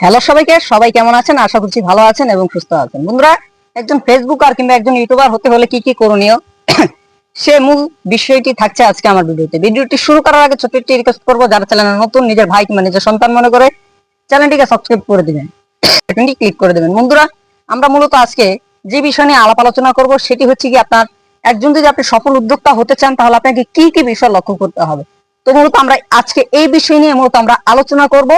Hello সবাইকে, সবাই কেমন আছেন? আশা করছি ভালো আছেন এবং সুস্থ আছেন। বন্ধুরা, একজন ফেসবুকার কিংবা একজন ইউটিউবার হতে হলে কি কি করণীয়? সে মূল বিষয়টি থাকছে আজকে আমার ভিডিওতে। ভিডিওটি শুরু করার আগে ছোট্ট একটি রিকোয়েস্ট করব, যারা চ্যানেলে নতুন, নিজের ভাই কিংবা নিজের সন্তান মনে করে চ্যানেলটিকে সাবস্ক্রাইব করে দিবেন। বাটনটি ক্লিক করে দেবেন। বন্ধুরা, আমরা মূলত আজকে যে বিষয় নিয়ে আলাপ আলোচনা করব, সেটি হচ্ছে কি আপনার একজন যদি আপনি সফল উদ্যোক্তা হতে চান, তাহলে আপনাকে কি কি বিষয় লক্ষ্য করতে হবে? তো মূলত আমরা আজকে এই বিষয় নিয়ে মূলত আমরা আলোচনা করব।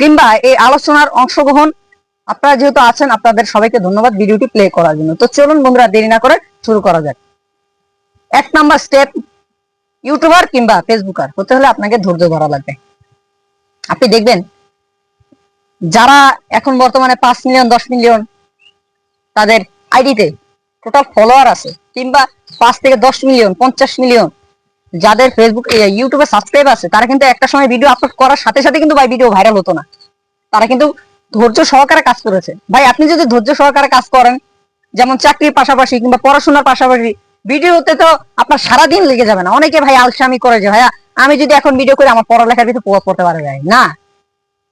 কিংবা এই আলোচনার অংশগ্রহণ আপনারা যেহেতু আছেন, আপনাদের সবাইকে ধন্যবাদ ভিডিওটি প্লে করার জন্য। তো চলুন বন্ধুরা, দেরি না করে শুরু করা যাক। এক নাম্বার স্টেপ ইউটিউবার কিংবা ফেসবুকার হতে হলে আপনাকে ধৈর্য ধরা লাগবে। আপনি দেখবেন, যারা এখন বর্তমানে পাঁচ মিলিয়ন দশ মিলিয়ন তাদের আইডিতে টোটাল ফলোয়ার আছে, কিংবা পাঁচ থেকে দশ মিলিয়ন পঞ্চাশ মিলিয়ন যাদের ফেসবুক ইউটিউবে সাবস্ক্রাইব আছে, তারা কিন্তু একটা সময় ভিডিও আপলোড করার সাথে সাথে কিন্তু ভাই ভিডিও ভাইরাল হতো না। তারা কিন্তু ধৈর্য সহকারে কাজ করেছে। ভাই, আপনি যদি ধৈর্য সহকারে কাজ করেন, যেমন চাকরির পাশাপাশি কিংবা পড়াশোনার পাশাপাশি ভিডিওতে তো আপনার সারাদিন লেগে যাবে না। অনেকে ভাই আলসামি করে যে, ভাইয়া, আমি যদি এখন ভিডিও করি, আমার পড়ালেখার ভিতরে প্রভাব পড়তে পারে ভাই। না।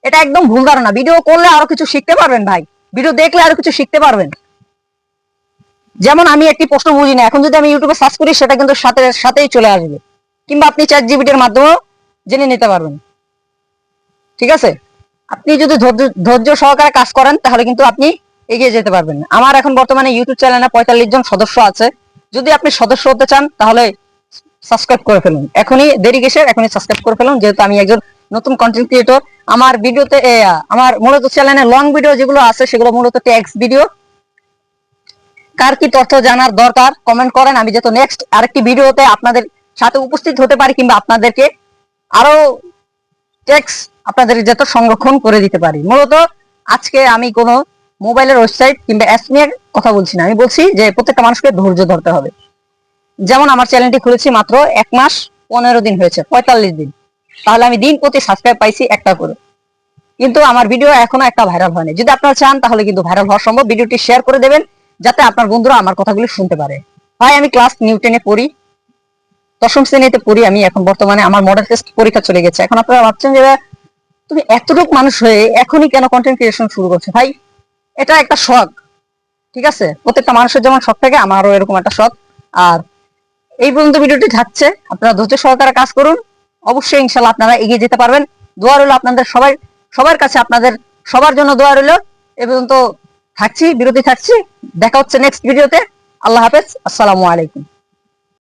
এটা একদম ভুল ধারণা। ভিডিও করলে আরও কিছু শিখতে পারবেন ভাই। ভিডিও দেখলে আরও কিছু শিখতে পারবেন। যেমন আমি একটি প্রশ্ন বুঝি না এখন যদি আমি ইউটিউবে সার্চ করি, সেটা কিন্তু সাথে, সাথেই চলে আসবে। কিংবা আপনি চ্যাট জিবিটির মাধ্যমেও জেনে নিতে পারবেন। ঠিক আছে? আপনি যদি ধৈর্য সহকারে কাজ করেন, তাহলে কিন্তু আপনি এগিয়ে যেতে পারবেন। আমার এখন বর্তমানে ইউটিউব চ্যানেলে পঁয়তাল্লিশ জন সদস্য আছে। যদি আপনি সদস্য হতে চান, তাহলে সাবস্ক্রাইব করে ফেলুন। এখনই দেরি গেছে এখনই সাবস্ক্রাইব করে ফেলুন। যেহেতু আমি একজন নতুন কন্টেন্ট ক্রিয়েটর আমার ভিডিওতে আমার মূলত চ্যানেলে লং ভিডিও যেগুলো আছে, সেগুলো মূলত ট্যাক্স ভিডিও কার কি তথ্য জানার দরকার কমেন্ট করেন। আমি যেহেতু নেক্সট আরেকটি ভিডিওতে আপনাদের সাথে উপস্থিত হতে পারি কিংবা আপনাদেরকে আরও টেক্স আপনাদের যাতে সংরক্ষণ করে দিতে পারি। মূলত আজকে আমি কোনো মোবাইলের ওয়েবসাইট কিংবা অ্যাপস নিয়ে কথা বলছি না। আমি বলছি যে প্রত্যেকটা মানুষকে ধৈর্য ধরতে হবে। যেমন আমার চ্যানেলটি খুলেছি মাত্র এক মাস পনেরো দিন হয়েছে, পঁয়তাল্লিশ দিন। তাহলে আমি দিন প্রতি সাবস্ক্রাইব পাইছি একটা করে। কিন্তু আমার ভিডিও এখনও একটা ভাইরাল হয়নি। যদি আপনারা চান, তাহলে কিন্তু ভাইরাল হওয়া সম্ভব। ভিডিওটি শেয়ার করে দেবেন, যাতে আপনার বন্ধুরা আমার কথাগুলি শুনতে পারে। ভাই, আমি ক্লাস নিউটেনে পড়ি। দশম শ্রেণীতে পড়ি আমি, এখন বর্তমানে আমার মডেল টেস্ট পরীক্ষা চলে গেছে। এখন আপনারা ভাবছেন যে তুমি এতটুক মানুষ হয়ে এখনই কেন কন্টেন্ট ক্রিয়েশন শুরু করছ? ভাই, এটা একটা শখ, ঠিক আছে? প্রত্যেকটা মানুষের যেমন শখ থাকে, আমারও এরকম একটা শখ। আর এই পর্যন্ত ভিডিওটি থাকছে, আপনারা ধৈর্য সহকারে কাজ করুন। অবশ্যই ইনশাল্লাহ আপনারা এগিয়ে যেতে পারবেন। দোয়া রইল আপনাদের সবাই, সবার কাছে আপনাদের, সবার জন্য দোয়া রইল। এ পর্যন্ত থাকছি, বিরতি থাকছি। দেখা হচ্ছে নেক্সট ভিডিওতে আল্লাহ হাফেজ। আসসালামু আলাইকুম।